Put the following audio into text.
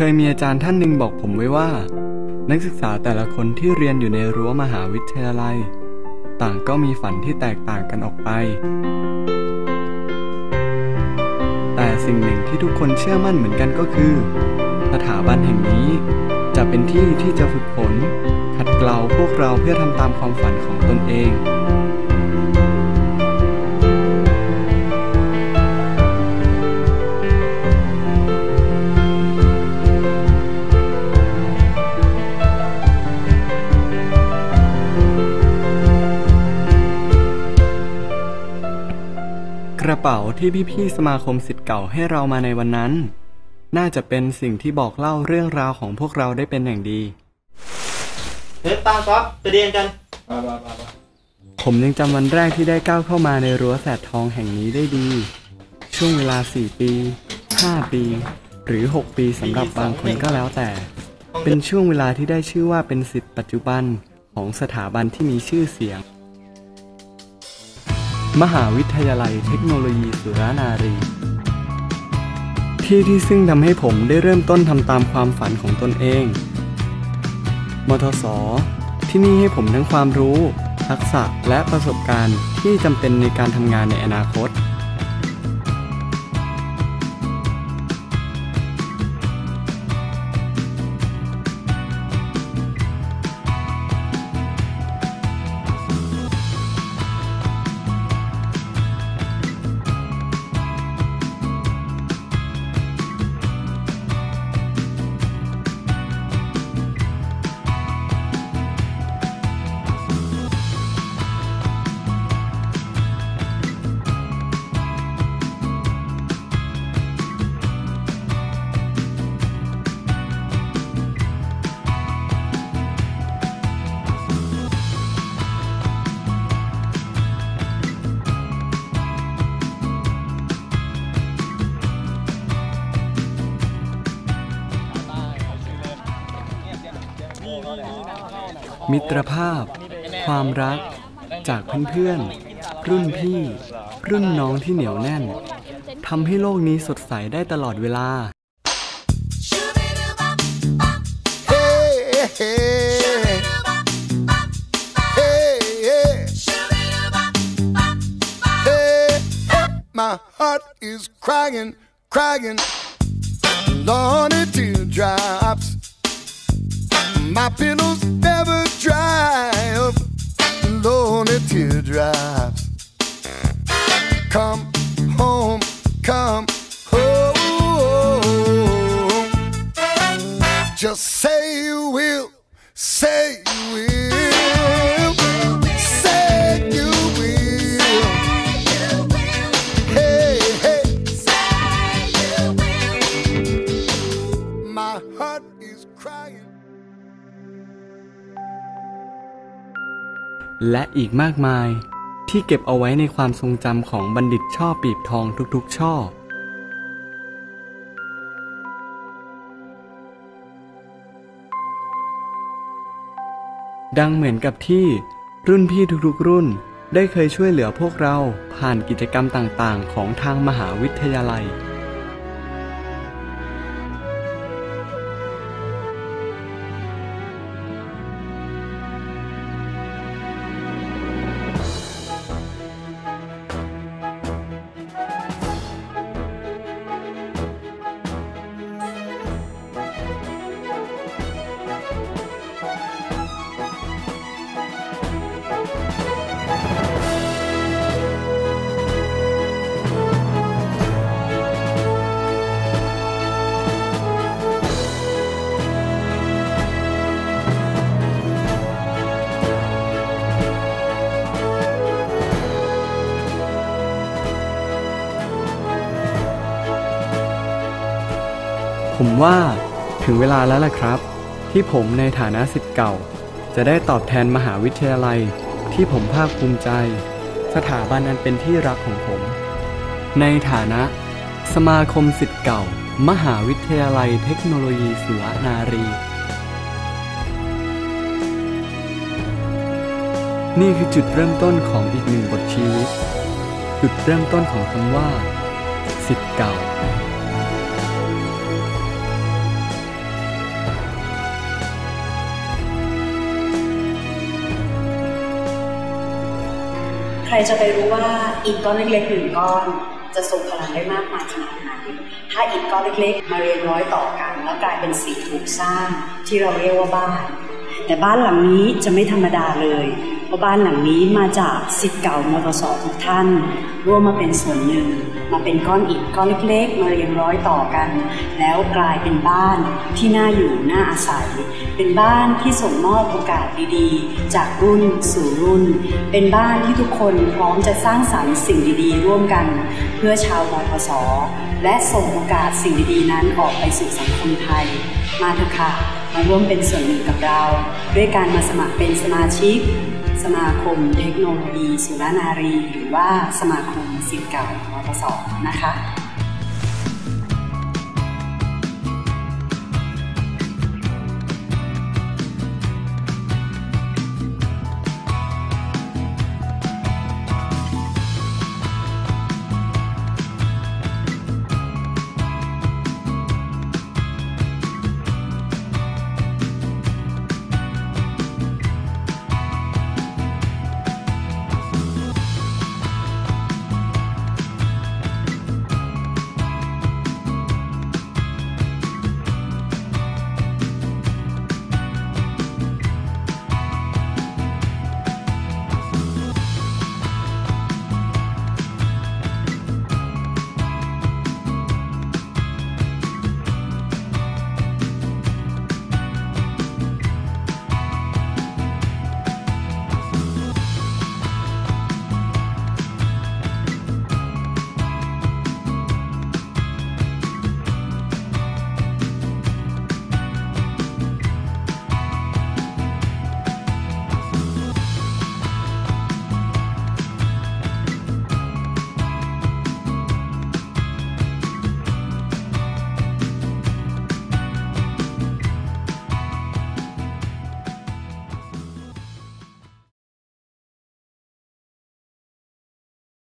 เคยมีอาจารย์ท่านหนึ่งบอกผมไว้ว่า นักศึกษาแต่ละคนที่เรียนอยู่ในรั้วมหาวิทยาลัย ต่างก็มีฝันที่แตกต่างกันออกไป แต่สิ่งหนึ่งที่ทุกคนเชื่อมั่นเหมือนกันก็คือ สถาบันแห่งนี้ จะเป็นที่ที่จะฝึกฝนขัดเกลาพวกเราเพื่อทำตามความฝันของตนเอง ป๋าที่พี่ๆสมาคมสิทธิ์เก่าให้เรามาในวันนั้น น่าจะเป็นสิ่งที่บอกเล่าเรื่องราวของพวกเราได้เป็นอย่างดี เฮ้ยป้าก๊อฟไปเรียนกันผมยังจำวันแรกที่ได้ก้าวเข้ามาในรั้วแสดทองแห่งนี้ได้ดี ช่วงเวลา 4 ปี 5 ปี หรือ 6 ปีสำหรับบางคนก็แล้วแต่ เป็นช่วงเวลาที่ได้ชื่อว่าเป็นสิทธิ์ปัจจุบันของสถาบันที่มีชื่อเสียง มหาวิทยาลัยเทคโนโลยีสุรานารี ที่ที่ซึ่งทำให้ผมได้เริ่มต้นทำตามความฝันของตนเอง มทศ ที่นี่ให้ผมทั้งความรู้ ทักษะและประสบการณ์ที่จำเป็นในการทำงานในอนาคต มิตรภาพ ความรัก จากเพื่อนๆ รุ่นพี่ รุ่นน้องที่เหนียวแน่นทำให้โลกนี้สดใสได้ตลอดเวลา My heart is crying, crying. Lonely teardrops. My pillow's never of lonely teardrops. Come home, come home. Just say you will, say และอีกมากมายที่เก็บเอาไว้ในความทรงจำของบัณฑิตช่อปีบทองทุกๆ ช่อ ดังเหมือนกับที่รุ่นพี่ทุกๆ รุ่นได้เคยช่วยเหลือพวกเราผ่านกิจกรรมต่างๆ ของทางมหาวิทยาลัย ผมว่าถึงเวลาแล้วล่ะครับ ที่ผมในฐานะสิทธิ์เก่า จะได้ตอบแทนมหาวิทยาลัย ที่ผมภาคภูมิใจ สถาบันอันเป็นที่รักของผม ในฐานะ สมาคมสิทธิ์เก่า มหาวิทยาลัยเทคโนโลยีสุรนารี นี่คือจุดเริ่มต้นของอีกหนึ่งบทชีวิต จุดเริ่มต้นของคำว่า สิทธิ์เก่า ใครจะไปรู้ว่าอิฐก้อนเล็กๆหนึ่งก้อนจะทรงพลังได้มากมายขนาดไหนถ้าอิฐก้อนเล็กๆ มาเรียงร้อยต่อกัน แล้วกลายเป็นสิ่งถูกสร้างที่เราเรียกว่าบ้าน แต่บ้านหลังนี้จะไม่ธรรมดาเลย เพราะบ้านหลังนี้มาจากสิทธิ์เก่ามทสทุกท่าน ร่วมมาเป็นส่วนหนึ่ง มาเป็นก้อนอิฐก้อนเล็กๆ มาเรียงร้อยต่อกัน แล้วกลายเป็นบ้านที่น่าอยู่น่าอาศัย เป็นบ้านที่ส่งมอบโอกาสดีๆ จากรุ่นสู่รุ่น เป็นบ้านที่ทุกคนพร้อมจะสร้างสรรค์สิ่งดีๆ ร่วมกัน เพื่อชาวมทสและส่งโอกาสสิ่งดีๆ นั้นออกไปสู่สังคมไทย มาเถอะค่ะมาร่วมเป็นส่วนหนึ่งกับเรา ด้วยการมาสมัครเป็นสมาชิก สมาคมเทคโนโลยีสุรนารี หรือว่าสมาคมสิทธิ์เก่ามทสนะคะ